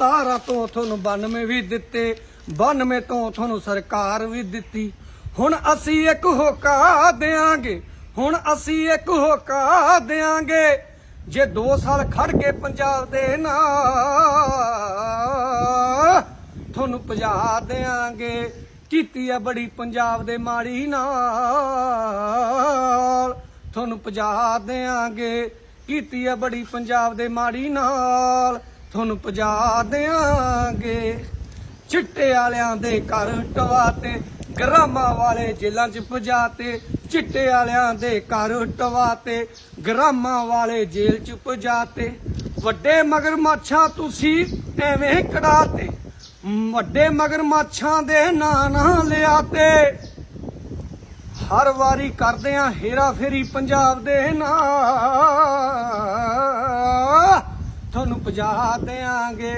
17 ਤੋਂ ਤੁਹਾਨੂੰ 92 ਵੀ ਦਿੱਤੇ 92 ਤੋਂ ਤੁਹਾਨੂੰ ਸਰਕਾਰ ਵੀ ਦਿੱਤੀ। ਹੁਣ ਅਸੀਂ ਇੱਕ ਹੋਕਾ ਦੇਾਂਗੇ ਹੁਣ ਅਸੀਂ ਇੱਕ ਹੋਕਾ ਦੇਾਂਗੇ ਜੇ 2 ਸਾਲ ਖੜ ਕੇ ਪੰਜਾਬ ਦੇ ਨਾਲ ਤੁਹਾਨੂੰ ਭਜਾ ਦੇਾਂਗੇ ਕੀਤੀ ਆ ਬੜੀ ਪੰਜਾਬ ਦੇ ਮਾੜੀ ਨਾਲ, ਤੁਹਾਨੂੰ ਭਜਾ ਦੇਾਂਗੇ ਕੀਤੀ ਆ ਬੜੀ ਪੰਜਾਬ ਦੇ ਮਾੜੀ ਨਾਲ ਤੁਹਾਨੂੰ ਪਜਾ ਦੇਾਂਗੇ ਚਿੱਟੇ ਵਾਲਿਆਂ ਦੇ ਘਰ ਟਵਾਤੇ, ਗਰਾਮਾਂ ਵਾਲੇ ਜੇਲਾਂ 'ਚ ਪਜਾਤੇ। ਚਿੱਟੇ ਵਾਲਿਆਂ ਦੇ ਘਰ ਟਵਾਤੇ, ਗਰਾਮਾਂ ਵਾਲੇ ਜੇਲ੍ਹ 'ਚ ਪਜਾਤੇ। ਵੱਡੇ ਮਗਰਮੱਛਾਂ ਤੁਸੀਂ ਐਵੇਂ ਕਢਾਤੇ। ਵੱਡੇ ਮਗਰਮੱਛਾਂ ਦੇ ਨਾਂ ਨਾ ਲਿਆਤੇ। ਹਰ ਵਾਰੀ ਕਰਦੇ ਆ ਹੇਰਾ ਫੇਰੀ ਪੰਜਾਬ ਦੇ ਨਾਂ। ਤੁਹਾਨੂੰ ਪਜਾ ਦੇਾਂਗੇ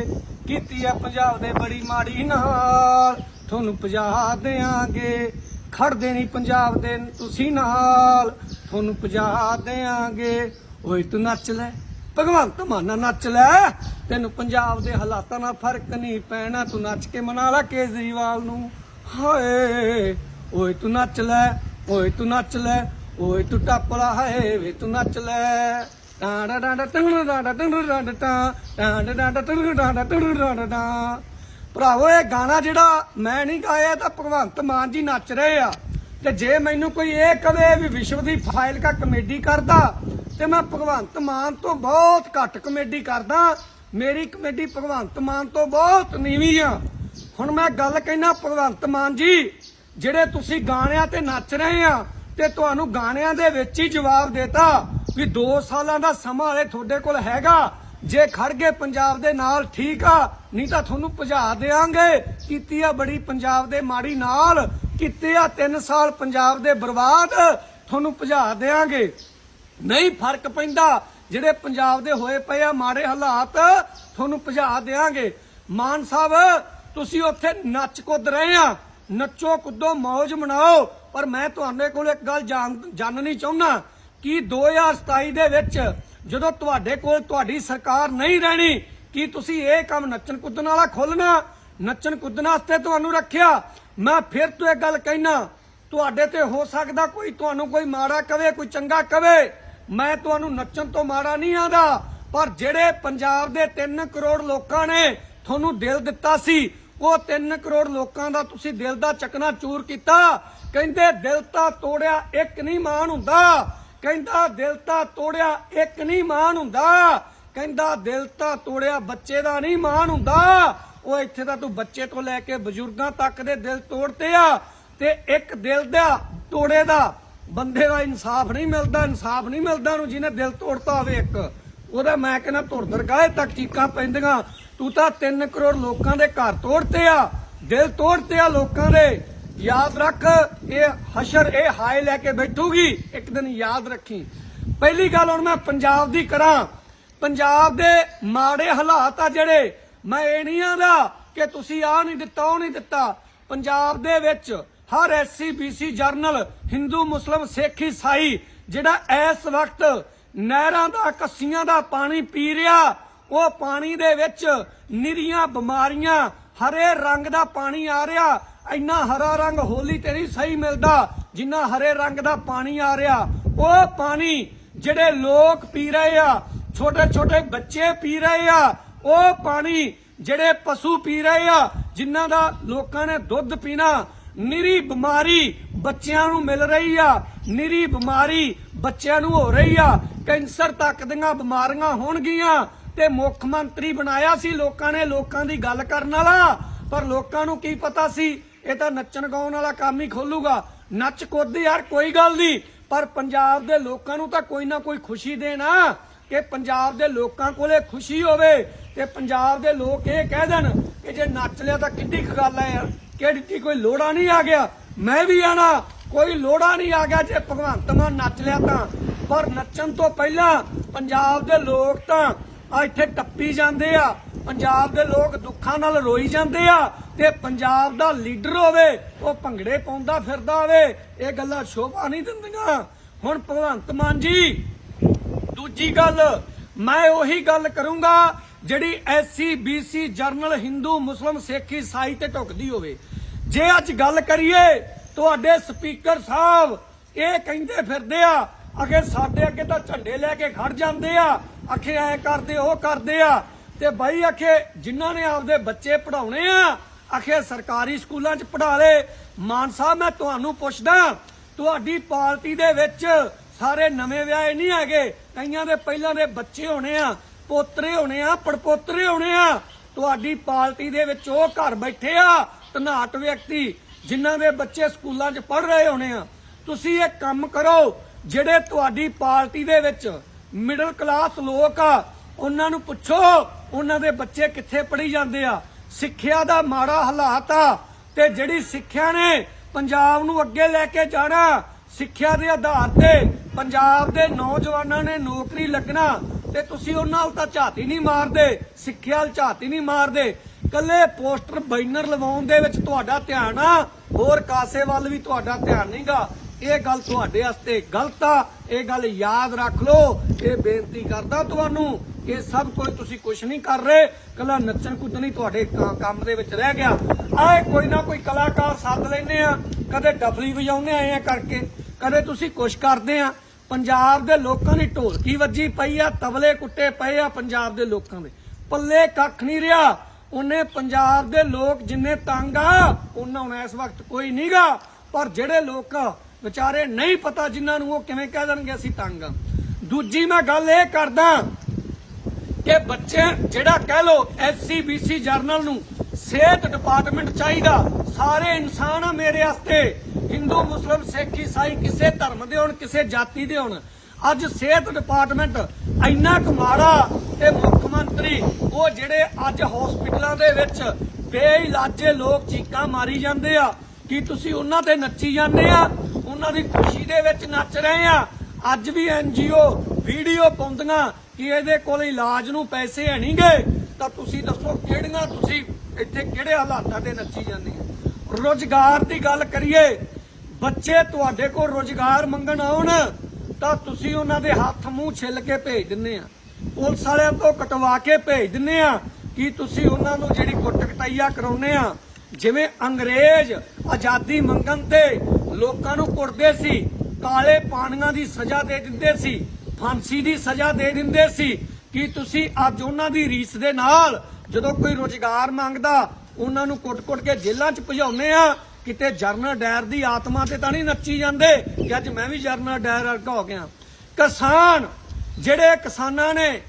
ਕੀਤੀ ਆ ਪੰਜਾਬ ਦੇ ਬੜੀ ਮਾੜੀ ਨਾਲ। ਤੁਹਾਨੂੰ ਪਜਾ ਦੇਾਂਗੇ ਖੜਦੇ ਨਹੀਂ ਪੰਜਾਬ ਦੇ ਤੁਸੀਂ ਨਾਲ। ਤੁਹਾਨੂੰ ਪਜਾ ਦੇਾਂਗੇ ਓਏ ਤੂੰ ਨੱਚ ਲੈ। ਭਗਵੰਤ ਮਾਨਾ ਨੱਚ ਲੈ। ਤੈਨੂੰ ਪੰਜਾਬ ਦੇ ਹਾਲਾਤਾਂ ਨਾਲ ਫ਼ਰਕ ਨਹੀਂ ਪੈਣਾ। ਤੂੰ ਨੱਚ ਕੇ ਮਨਾ ਲੈ ਕੇਜਰੀਵਾਲ ਨੂੰ। ਹਾਏ, ਓਏ ਤੂੰ ਨੱਚ ਲੈ। ਓਏ ਤੂੰ ਨੱਚ ਲੈ। ਓਏ ਤੂੰ ਟੱਪਲਾ ਹਾਏ, ਵੇ ਤੂੰ ਨੱਚ ਲੈ। ਭਰਾਵੋ ਇਹ ਗਾਣਾ ਜਿਹੜਾ ਮੈਂ ਨਹੀਂ ਗਾਇਆ ਤਾਂ ਭਗਵੰਤ ਮਾਨ ਜੀ ਨੱਚ ਰਹੇ ਆ ਤੇ ਜੇ ਮੈਨੂੰ ਕੋਈ ਇਹ ਕਵੇ ਵੀ ਵਿਸ਼ਵ ਦੀ ਫਾਈਲ ਕਾ ਕਮੇਡੀ ਕਰਦਾ ਤੇ ਮੈਂ ਭਗਵੰਤ ਮਾਨ ਤੋਂ ਬਹੁਤ ਘੱਟ ਕਮੇਡੀ ਕਰਦਾ ਮੇਰੀ ਕਮੇਡੀ ਭਗਵੰਤ ਮਾਨ ਤੋਂ ਬਹੁਤ ਨੀਵੀਂ ਆ ਹੁਣ ਮੈਂ ਗੱਲ ਕਹਿਣਾ ਭਗਵੰਤ ਮਾਨ ਜੀ ਜਿਹੜੇ ਤੁਸੀਂ ਗਾਣਿਆਂ ਤੇ ਨੱਚ ਰਹੇ ਆ ਤੇ ਤੁਹਾਨੂੰ ਗਾਣਿਆਂ ਦੇ ਵਿੱਚ ਹੀ ਜਵਾਬ ਦੇਤਾ ਵੀ 2 ਸਾਲਾਂ ਦਾ ਸਮਾਂ ਹਲੇ ਤੁਹਾਡੇ ਕੋਲ ਹੈਗਾ। ਜੇ ਖੜ ਗਏ ਪੰਜਾਬ ਦੇ ਨਾਲ, ਠੀਕ ਆ। ਨਹੀਂ ਤਾਂ ਤੁਹਾਨੂੰ ਭਜਾ ਦੇਾਂਗੇ ਕੀਤੀ ਆ ਬੜੀ ਪੰਜਾਬ ਦੇ ਮਾੜੀ ਨਾਲ। ਕੀਤੇ ਆ 3 ਸਾਲ ਪੰਜਾਬ ਦੇ ਬਰਬਾਦ। ਤੁਹਾਨੂੰ ਭਜਾ ਦੇਾਂਗੇ ਨਹੀਂ ਫ਼ਰਕ ਪੈਂਦਾ। ਜਿਹੜੇ ਪੰਜਾਬ ਦੇ ਹੋਏ ਪਏ ਆ ਮਾੜੇ ਹਾਲਾਤ, ਤੁਹਾਨੂੰ ਭਜਾ ਦੇਾਂਗੇ ਮਾਨ ਸਾਹਿਬ, ਤੁਸੀਂ ਉੱਥੇ ਨੱਚ ਕੁੱਦ ਰਹੇ ਆ। ਨੱਚੋ ਕੁੱਦੋ ਮौज ਮਨਾਓ। ਪਰ ਮੈਂ ਤੁਹਾਡੇ ਕੋਲ ਇੱਕ ਗੱਲ ਜਾਣਨੀ ਚਾਹੁੰਦਾ। ਕਿ 2027 ਦੇ ਵਿੱਚ ਜਦੋਂ ਤੁਹਾਡੇ ਕੋਲ ਤੁਹਾਡੀ ਸਰਕਾਰ ਨਹੀਂ ਰਹਿਣੀ, ਕਿ ਤੁਸੀਂ ਇਹ ਕੰਮ ਨੱਚਣ ਕੁੱਦਣ ਵਾਲਾ ਖੋਲਣਾ ਨੱਚਣ ਕੁੱਦਣ ਵਾਸਤੇ ਤੁਹਾਨੂੰ ਰੱਖਿਆ? ਮੈਂ ਫਿਰ ਤੋਂ ਇਹ ਗੱਲ ਕਹਿਣਾ ਤੁਹਾਡੇ ਤੇ ਹੋ ਸਕਦਾ ਕੋਈ ਤੁਹਾਨੂੰ ਕੋਈ ਮਾੜਾ ਕਵੇ, ਕੋਈ ਚੰਗਾ ਕਵੇ। ਮੈਂ ਤੁਹਾਨੂੰ ਨੱਚਣ ਤੋਂ ਮਾੜਾ ਨਹੀਂ ਆਂਦਾ, ਪਰ ਜਿਹੜੇ ਪੰਜਾਬ ਦੇ 3 ਕਰੋੜ ਲੋਕਾਂ ਨੇ ਤੁਹਾਨੂੰ ਦਿਲ ਦਿੱਤਾ ਸੀ, ਉਹ 3 ਕਰੋੜ ਲੋਕਾਂ ਦਾ ਤੁਸੀਂ ਦਿਲ ਦਾ ਚਕਨਾ ਚੂਰ ਕੀਤਾ। ਕਹਿੰਦੇ ਦਿਲ ਤਾਂ ਤੋੜਿਆ, ਇੱਕ ਨਹੀਂ ਮਾਨ ਹੁੰਦਾ। ਕਹਿੰਦਾ ਦਿਲ ਤਾਂ ਤੋੜਿਆ, ਇੱਕ ਨਹੀਂ ਮਾਣ ਹੁੰਦਾ। ਕਹਿੰਦਾ ਦਿਲ ਤਾਂ ਤੋੜਿਆ, ਬੱਚੇ ਦਾ ਨਹੀਂ ਮਾਨ ਹੁੰਦਾ। ਉਹ ਇੱਥੇ ਤਾਂ ਤੂੰ ਬੱਚੇ ਤੋਂ ਲੈ ਕੇ ਬਜ਼ੁਰਗਾਂ ਤੱਕ ਦੇ ਦਿਲ ਤੋੜਤੇ ਆ ਤੇ ਇੱਕ ਦਿਲ ਦਾ ਤੋੜੇ ਦਾ ਬੰਦੇ ਦਾ ਇਨਸਾਫ ਨਹੀਂ ਮਿਲਦਾ, ਇਨਸਾਫ ਨਹੀਂ ਮਿਲਦਾ ਉਹਨੂੰ ਜਿਹਨੇ ਦਿਲ ਤੋੜਤਾ ਹੋਵੇ ਇੱਕ। ਉਹਦਾ ਮੈਂ ਕਹਿੰਦਾ ਧੁਰ ਦਰਗਾਹ ਤੱਕ ਚੀਕਾਂ ਪੈਂਦੀਆਂ। ਤੂੰ ਤਾਂ 3 ਕਰੋੜ ਲੋਕਾਂ ਦੇ ਘਰ ਤੋੜਤੇ ਆ, ਦਿਲ ਤੋੜਤੇ ਆ ਲੋਕਾਂ ਦੇ। ਯਾਦ ਰੱਖ, ਇਹ ਹਸ਼ਰ ਇਹ ਹਾਏ ਲੈ ਕੇ ਬੈਠੂਗੀ। ਇੱਕ ਦਿਨ ਯਾਦ ਰੱਖੀ। ਪਹਿਲੀ ਗੱਲ ਹੁਣ ਮੈਂ ਪੰਜਾਬ ਦੀ ਕਰਾਂ। ਪੰਜਾਬ ਦੇ ਮਾੜੇ ਹਾਲਾਤ ਆ ਜਿਹੜੇ, ਮੈਂ ਇਹ ਨਹੀਂ ਆਂਦਾ ਕਿ ਤੁਸੀਂ ਆ ਨਹੀਂ ਦਿੱਤਾ, ਉਹ ਨਹੀਂ ਦਿੱਤਾ। ਪੰਜਾਬ ਦੇ ਵਿੱਚ ਹਰ ਐਸਸੀ ਬੀਸੀ ਜਰਨਲ, ਹਿੰਦੂ, ਮੁਸਲਮ, ਸਿੱਖ ਈਸਾਈ ਜਿਹੜਾ ਇਸ ਵਕਤ ਨਹਿਰਾਂ ਦਾ, ਕੱਸੀਆਂ ਦਾ ਪਾਣੀ ਪੀ ਰਿਹਾ, ਉਹ ਪਾਣੀ ਦੇ ਵਿੱਚ ਨਿਰੀਆਂ ਬਿਮਾਰੀਆਂ, ਹਰੇ ਰੰਗ ਦਾ ਪਾਣੀ ਆ ਰਿਹਾ ਇੰਨਾ ਹਰਾ ਰੰਗ ਹੋਲੀ ਤੇ ਨਹੀਂ ਸਹੀ ਮਿਲਦਾ, ਜਿੰਨਾ ਹਰੇ ਰੰਗ ਦਾ ਪਾਣੀ ਆ ਰਿਹਾ, ਉਹ ਪਾਣੀ ਜਿਹੜੇ ਲੋਕ ਪੀ ਰਹੇ ਆ ਛੋਟੇ ਛੋਟੇ ਬੱਚੇ ਪੀ ਰਹੇ ਆ, ਉਹ ਪਾਣੀ ਜਿਹੜੇ ਪਸ਼ੂ ਪੀ ਰਹੇ ਆ, ਜਿਨ੍ਹਾਂ ਦਾ ਲੋਕਾਂ ਨੇ ਦੁੱਧ ਪੀਣਾ, ਨਿਰੀ ਬਿਮਾਰੀ ਬੱਚਿਆਂ ਨੂੰ ਮਿਲ ਰਹੀ ਆ, ਨਿਰੀ ਬਿਮਾਰੀ ਬੱਚਿਆਂ ਨੂੰ ਹੋ ਰਹੀ ਆ, ਕੈਂਸਰ ਤੱਕ ਦੀਆਂ ਬਿਮਾਰੀਆਂ ਹੋਣਗੀਆਂ, ਤੇ ਮੁੱਖ ਮੰਤਰੀ ਬਣਾਇਆ ਸੀ ਲੋਕਾਂ ਨੇ ਲੋਕਾਂ ਦੀ ਗੱਲ ਕਰਨ ਵਾਲਾ, ਪਰ ਲੋਕਾਂ ਨੂੰ ਕੀ ਪਤਾ ਸੀ ਇਹ ਤਾਂ ਨੱਚਣ ਗਾਉਣ ਵਾਲਾ ਕੰਮ ਹੀ ਖੋਲੂਗਾ। ਨੱਚ ਕੁੱਦ ਯਾਰ, ਕੋਈ ਗੱਲ ਨਹੀਂ। ਪਰ ਪੰਜਾਬ ਦੇ ਲੋਕਾਂ ਨੂੰ ਤਾਂ ਕੋਈ ਨਾ ਕੋਈ ਖੁਸ਼ੀ ਦੇਣਾ ਕਿ ਪੰਜਾਬ ਦੇ ਲੋਕਾਂ ਕੋਲੇ ਖੁਸ਼ੀ ਹੋਵੇ ਤੇ ਪੰਜਾਬ ਦੇ ਲੋਕ ਇਹ ਕਹਿ ਦੇਣ ਕਿ ਜੇ ਨੱਚ ਲਿਆ ਤਾਂ ਕਿੱਡੀ ਕੁ ਗੱਲ ਹੈ ਯਾਰ। ਕਿਹੜੀ ਕੋਈ ਲੋੜਾ ਨਹੀਂ ਆ ਗਿਆ। ਮੈਂ ਵੀ ਆਣਾ, ਕੋਈ ਲੋੜਾ ਨਹੀਂ ਆ ਗਿਆ ਜੇ ਭਗਵੰਤ ਮਾਨ ਨੱਚ ਲਿਆ ਤਾਂ। ਪਰ ਨੱਚਣ ਤੋਂ ਪਹਿਲਾਂ ਪੰਜਾਬ ਦੇ ਲੋਕ ਤਾਂ ਇੱਥੇ ਟੱਪੀ ਜਾਂਦੇ ਆ। ਪੰਜਾਬ ਦੇ ਲੋਕ ਦੁੱਖਾਂ ਨਾਲ ਰੋਈ ਜਾਂਦੇ ਆ ਤੇ ਪੰਜਾਬ ਦਾ ਲੀਡਰ ਹੋਵੇ, ਉਹ ਭੰਗੜੇ ਪਾਉਂਦਾ ਫਿਰਦਾ ਹੋਵੇ, ਇਹ ਗੱਲਾਂ ਸ਼ੋਭਾ ਨਹੀਂ ਦਿੰਦੀਆਂ। ਹੁਣ ਭਗਵੰਤ ਮਾਨ ਜੀ, ਦੂਜੀ ਗੱਲ, ਮੈਂ ਉਹੀ ਗੱਲ ਕਰੂੰਗਾ ਜਿਹੜੀ ਐਸਸੀ ਬੀਸੀ ਜਰਨਲ ਹਿੰਦੂ ਮੁਸਲਮ ਸਿੱਖ ਈਸਾਈ ਤੇ ਢੁਕਦੀ ਹੋਵੇ। ਜੇ ਅੱਜ ਗੱਲ ਕਰੀਏ, ਤੁਹਾਡੇ ਸਪੀਕਰ ਸਾਹਿਬ ਇਹ ਕਹਿੰਦੇ ਫਿਰਦੇ ਆ ਅਗੇ ਸਾਡੇ ਅੱਗੇ ਤਾਂ ਝੰਡੇ ਲੈ ਕੇ ਖੜ ਜਾਂਦੇ ਆ ਅਖੇ ਐ ਕਰਦੇ, ਉਹ ਕਰਦੇ ਆ ਤੇ ਬਾਈ ਅਖੇ ਜਿਨ੍ਹਾਂ ਨੇ ਆਪਦੇ ਬੱਚੇ ਪੜਾਉਣੇ ਆ ਅਖੇ ਸਰਕਾਰੀ ਸਕੂਲਾਂ 'ਚ ਪੜ੍ਹਾ ਲੇ। ਮਾਨ ਸਾਹਿਬ, ਮੈਂ ਤੁਹਾਨੂੰ ਪੁੱਛਦਾ, ਤੁਹਾਡੀ ਪਾਰਟੀ ਦੇ ਵਿੱਚ ਸਾਰੇ ਨਵੇਂ ਵਿਆਹੇ ਨਹੀਂ ਹੈਗੇ। ਕਈਆਂ ਦੇ ਪਹਿਲਾਂ ਦੇ ਬੱਚੇ ਹੋਣੇ ਆ, ਪੋਤਰੇ ਹੋਣੇ ਆ, ਪੜਪੋਤਰੇ ਹੋਣੇ ਆ। ਤੁਹਾਡੀ ਪਾਰਟੀ ਦੇ ਵਿੱਚ ਉਹ ਘਰ ਬੈਠੇ ਆ, ਧਨਾਟ ਵਿਅਕਤੀ, ਜਿਨ੍ਹਾਂ ਦੇ ਬੱਚੇ ਸਕੂਲਾਂ 'ਚ ਪੜ ਰਹੇ ਹੋਣੇ ਆ। ਤੁਸੀਂ ਇਹ ਕੰਮ ਕਰੋ, ਜਿਹੜੇ ਤੁਹਾਡੀ ਪਾਰਟੀ ਦੇ ਵਿੱਚ ਮਿਡਲ ਕਲਾਸ ਲੋਕ ਆ ਉਹਨਾਂ ਨੂੰ ਪੁੱਛੋ, ਉਹਨਾਂ ਦੇ ਬੱਚੇ ਕਿੱਥੇ ਪੜ੍ਹੀ ਜਾਂਦੇ ਆ? ਸਿੱਖਿਆ ਦਾ ਮਾੜਾ ਹਾਲਾਤ ਆ ਤੇ ਜਿਹੜੀ ਸਿੱਖਿਆ ਨੇ ਪੰਜਾਬ ਨੂੰ ਅੱਗੇ ਲੈ ਕੇ ਜਾਣਾ, ਸਿੱਖਿਆ ਦੇ ਆਧਾਰ ਤੇ ਪੰਜਾਬ ਦੇ ਨੌਜਵਾਨਾਂ ਨੇ ਨੌਕਰੀ ਲੱਗਣਾ ਤੇ ਤੁਸੀਂ ਉਹਨਾਂ ਵੱਲ ਤਾਂ ਝਾਤੀ ਨਹੀਂ ਮਾਰਦੇ, ਸਿੱਖਿਆ ਵੱਲ ਝਾਤੀ ਨਹੀਂ ਮਾਰਦੇ। ਕੱਲੇ ਪੋਸਟਰ ਬੈਨਰ ਲਵਾਉਣ ਦੇ ਵਿੱਚ ਤੁਹਾਡਾ ਧਿਆਨ ਆ, ਹੋਰ ਕਾਸੇ ਵੱਲ ਵੀ ਤੁਹਾਡਾ ਧਿਆਨ ਨਹੀਂਗਾ ਇਹ ਗੱਲ ਤੁਹਾਡੇ ਵਾਸਤੇ ਗਲਤ ਆ, ਇਹ ਗੱਲ ਯਾਦ ਰੱਖ ਲਓ, ਇਹ ਬੇਨਤੀ ਕਰਦਾ ਤੁਹਾਨੂੰ ਇਹ ਸਭ ਕੁਝ ਤੁਸੀਂ ਕੁਝ ਨਹੀਂ ਕਰ ਰਹੇ। ਕੱਲਾ ਨੱਚਣ ਕੁੱਦਣ ਹੀ ਤੁਹਾਡੇ ਕੰਮ ਦੇ ਵਿੱਚ ਰਹਿ ਗਿਆ। ਆਏ ਕੋਈ ਨਾ ਕੋਈ ਕਲਾਕਾਰ ਸੱਦ ਲੈਨੇ ਆ। ਕਦੇ ਡਫਲੀ ਵਜਾਉਂਦੇ ਆਏ ਆ ਕਰਕੇ। ਕਦੇ ਤੁਸੀਂ ਕੁਝ ਕਰਦੇ ਆ। ਪੰਜਾਬ ਦੇ ਲੋਕਾਂ ਦੀ ਢੋਲਕੀ ਵੱਜੀ ਪਈ ਆ? ਤਬਲੇ ਕੁੱਟੇ ਪਏ ਆ ਪੰਜਾਬ ਦੇ ਲੋਕਾਂ ਦੇ। ਪੱਲੇ ਕੱਖ ਨਹੀਂ ਰਿਹਾ। ਉਹਨੇ ਪੰਜਾਬ ਦੇ ਲੋਕ ਜਿੰਨੇ ਤੰਗ ਆ, ਉਹਨਾਂ ਹੁਣ ਇਸ ਵਕਤ ਕੋਈ ਨਹੀਂਗਾ ਪਰ ਜਿਹੜੇ ਲੋਕ ਵਿਚਾਰੇ ਨਹੀਂ ਪਤਾ ਜਿਨ੍ਹਾਂ ਨੂੰ ਉਹ ਕਿਵੇਂ ਕਹਿ ਦੇਣਗੇ, ਅਸੀਂ ਤੰਗ ਆ। ਦੂਜੀ ਮੈਂ ਗੱਲ ਇਹ ਕਰਦਾ ਕਿ ਬੱਚੇ ਜਿਹੜਾ ਕਹਿ ਲੋ ਐਸਸੀ ਬੀਸੀ ਜਰਨਲ ਨੂੰ ਸਿਹਤ ਡਿਪਾਰਟਮੈਂਟ ਚਾਹੀਦਾ, ਸਾਰੇ ਇਨਸਾਨ ਆ ਮੇਰੇ ਵਾਸਤੇ। ਹਿੰਦੂ, ਮੁਸਲਮ, ਸਿੱਖ, ਈਸਾਈ, ਕਿਸੇ ਧਰਮ ਦੇ ਹੋਣ, ਕਿਸੇ ਜਾਤੀ ਦੇ ਹੋਣ। ਅੱਜ ਸਿਹਤ ਡਿਪਾਰਟਮੈਂਟ ਇੰਨਾ ਕੁ ਤੇ ਮੁੱਖ ਮੰਤਰੀ, ਉਹ ਜਿਹੜੇ ਅੱਜ ਹਸਪੀਟਲਾਂ ਦੇ ਵਿੱਚ ਬੇਇਲਾਜੇ ਲੋਕ ਚੀਕਾਂ ਮਾਰੀ ਜਾਂਦੇ ਆ, ਕੀ ਤੁਸੀਂ ਉਹਨਾਂ ਤੇ ਨੱਚੀ ਜਾਂਦੇ ਆ? ਉਹਨਾਂ ਦੀ ਖੁਸ਼ੀ ਦੇ ਵਿੱਚ ਨੱਚ ਰਹੇ ਆ। ਅੱਜ ਵੀ ਐਨਜੀਓ ਵੀਡੀਓ ਪਾਉਂਦੀਆਂ ਕਿ ਇਹਦੇ ਕੋਲ ਇਲਾਜ ਨੂੰ ਪੈਸੇ ਹੈ ਨਹੀਂਗੇ ਤਾਂ ਤੁਸੀਂ ਦੱਸੋ ਕਿਹੜੀਆਂ ਤੁਸੀਂ ਇੱਥੇ ਕਿਹੜੇ ਹਾਲਾਤਾਂ ਤੇ ਨੱਚੀ ਜਾਂਦੇ ਆ ਰੋਜ਼ਗਾਰ ਦੀ ਗੱਲ ਕਰੀਏ, ਬੱਚੇ ਤੁਹਾਡੇ ਕੋਲ ਰੋਜ਼ਗਾਰ ਮੰਗਣ ਆਉਣ, ਤਾਂ ਤੁਸੀਂ ਉਹਨਾਂ ਦੇ ਹੱਥ ਮੂੰਹ ਛਿੱਲ ਕੇ ਭੇਜ ਦਿੰਦੇ ਆ। ਪੁਲਿਸ ਵਾਲਿਆਂ ਤੋਂ ਕਟਵਾ ਕੇ ਭੇਜ ਦਿੰਦੇ ਆ ਕਿ ਤੁਸੀਂ ਉਹਨਾਂ ਨੂੰ ਜਿਹੜੀ ਕੁੱਟ ਕਟਾਈਆ ਕਰਾਉਨੇ ਆ, ਜਿਵੇਂ ਅੰਗਰੇਜ਼ ਆਜ਼ਾਦੀ ਮੰਗਣ ਤੇ ਲੋਕਾਂ ਨੂੰ ਕੁੱਟਦੇ ਸੀ, ਕਾਲੇ ਪਾਣੀਆਂ ਦੀ ਸਜ਼ਾ ਦੇ ਦਿੰਦੇ ਸੀ ਫਾਂਸੀ ਦੀ ਸਜ਼ਾ ਦੇ ਦਿੰਦੇ ਸੀ ਕਿ ਤੁਸੀਂ ਅੱਜ ਉਹਨਾਂ ਦੀ ਰੀਸ ਦੇ ਨਾਲ ਜਦੋਂ ਕੋਈ ਰੋਜ਼ਗਾਰ ਮੰਗਦਾ, ਉਹਨਾਂ ਨੂੰ ਕੁੱਟ-ਕੁੱਟ ਕੇ ਜੇਲ੍ਹਾਂ 'ਚ ਭਜਾਉਂਦੇ ਆ। ਕਿਤੇ ਜਰਨਲ ਡਾਇਰ ਦੀ ਆਤਮਾ ਤੇ ਤਾਂ ਨਹੀਂ ਨੱਚੀ ਜਾਂਦੇ ਕਿ ਅੱਜ ਮੈਂ ਵੀ ਜਰਨਲ ਡਾਇਰ ਵਰਗਾ ਹੋ ਗਿਆ। ਕਿਸਾਨ, ਜਿਹੜੇ ਕਿਸਾਨਾਂ ਨੇ